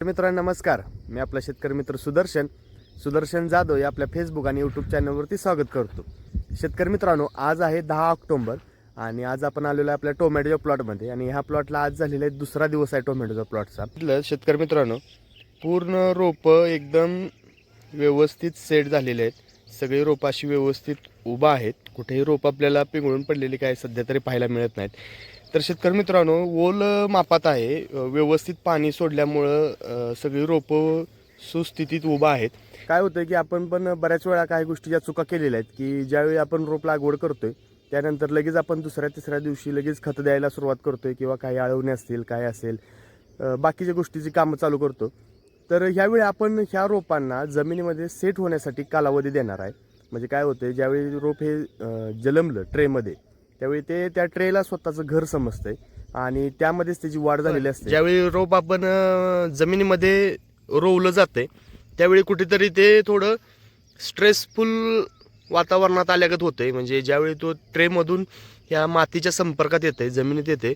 मित्रांनो नमस्कार. मी आपला शेतकरी मित्र सुदर्शन. सुदर्शन जाधव या आपल्या फेसबुक आणि यूट्यूब चॅनलवरती स्वागत करतो. शेतकरी मित्रांनो आज आहे दहा ऑक्टोंबर आणि आज आपण आलेलो आहे आपल्या टोमॅटोच्या प्लॉटमध्ये आणि ह्या प्लॉटला आज झालेला आहे दुसरा दिवस आहे टोमॅटोचा प्लॉटचा आपलं शेतकरी मित्रांनो पूर्ण रोपं एकदम व्यवस्थित सेट झालेले आहेत. सगळी रोपं अशी व्यवस्थित उभा आहेत. कुठेही रोप आपल्याला पिंगळून पडलेली काय सध्या तरी पाहायला मिळत नाहीत. तर शेतकरी मित्रांनो ओल मापात आहे. व्यवस्थित पाणी सोडल्यामुळं सगळी रोपं सुस्थितीत उभा आहेत. काय होतं की आपण पण बऱ्याच वेळा काही गोष्टी ज्या चुका केलेल्या आहेत की ज्यावेळी आपण रोप लागवड करतोय त्यानंतर लगेच आपण दुसऱ्या तिसऱ्या दिवशी लगेच खतं द्यायला सुरुवात करतोय किंवा काही आळवणे असतील काय असेल बाकीच्या गोष्टीची कामं चालू करतो. तर ह्यावेळी आपण ह्या रोपांना जमिनीमध्ये सेट होण्यासाठी कालावधी देणार आहे. म्हणजे काय होतं ज्यावेळी रोप हे जलमलं ट्रेमध्ये त्यावेळी ते त्या ट्रेला स्वतःचं घर समजतंय. आणि त्यामध्येच त्याची वाढ झालेली असते. ज्यावेळी रोप आपण जमिनीमध्ये रोवलं जाते त्यावेळी कुठेतरी ते थोडं स्ट्रेसफुल वातावरणात आल्यागत होतंय. म्हणजे ज्यावेळी तो ट्रेमधून ह्या मातीच्या संपर्कात येते जमिनीत येते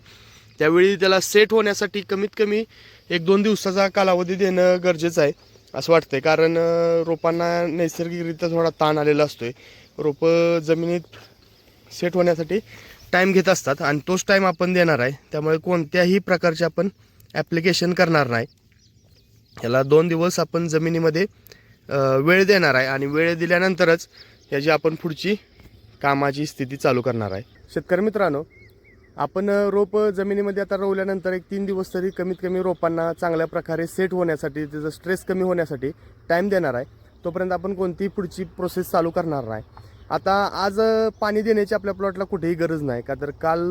त्यावेळी त्याला सेट होण्यासाठी कमीत कमी एक दोन दिवसाचा कालावधी देणं गरजेचं आहे असं वाटतंय. कारण रोपांना नैसर्गिकरित्या थोडा ताण आलेला असतोय. रोपं जमिनीत सेट होण्यासाठी टाईम घेत असतात आणि तोच टाईम आपण देणार आहे. त्यामुळे कोणत्याही प्रकारचे आपण ॲप्लिकेशन करणार नाही. याला दोन दिवस आपण जमिनीमध्ये वेळ देणार आहे आणि वेळ दिल्यानंतरच याची आपण पुढची कामाची स्थिती चालू करणार आहे. शेतकरी मित्रांनो आपण रोप जमिनीमध्ये आता रोवल्यानंतर एक तीन दिवस तरी कमीत कमी रोपांना चांगल्या प्रकारे सेट होण्यासाठी त्याचा स्ट्रेस कमी होण्यासाठी टाईम देणार आहे. तोपर्यंत आपण कोणतीही पुढची प्रोसेस चालू करणार नाही. आता आज पाणी देण्याची आपल्या प्लॉटला कुठेही गरज नाही. का तर काल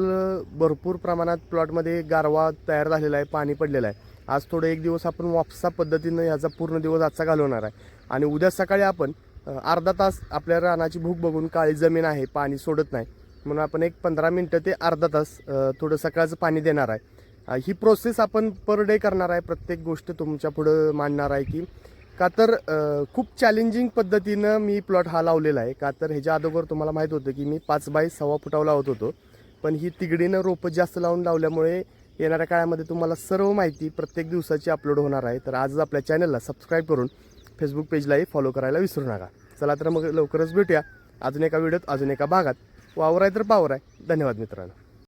भरपूर प्रमाणात प्लॉटमध्ये गारवा तयार झालेला आहे पाणी पडलेलं आहे. आज थोडं एक दिवस आपण वापसा पद्धतीनं याचा पूर्ण दिवस आजचा घालवणार आहे. आणि उद्या सकाळी आपण अर्धा तास आपल्या रानाची भूक बघून काळी जमीन आहे पाणी सोडत नाही. म्हणून आपण एक पंधरा मिनटं ते अर्धा तास थोडं सकाळचं पाणी देणार आहे. ही प्रोसेस आपण पर डे करणार आहे. प्रत्येक गोष्ट तुमच्या पुढं मांडणार आहे की का तर खूप चॅलेंजिंग पद्धतीनं मी प्लॉट हा लावलेला आहे. का तर ह्याच्या अगोदर तुम्हाला माहीत होतं की मी पाच बाय सव्वा फुटावर लावत होतो. पण ही तिगडीनं रोपं जास्त लावून लावल्यामुळे येणाऱ्या काळामध्ये तुम्हाला सर्व माहिती प्रत्येक दिवसाची अपलोड होणार आहे. तर आजच आपल्या चॅनलला सबस्क्राईब करून फेसबुक पेजलाही फॉलो करायला विसरू नका. चला तर मग लवकरच भेटूया. अजून एका व्हिडिओत अजून एका भागात. वावर आहे तर पावर आहे धन्यवाद मित्रांनो.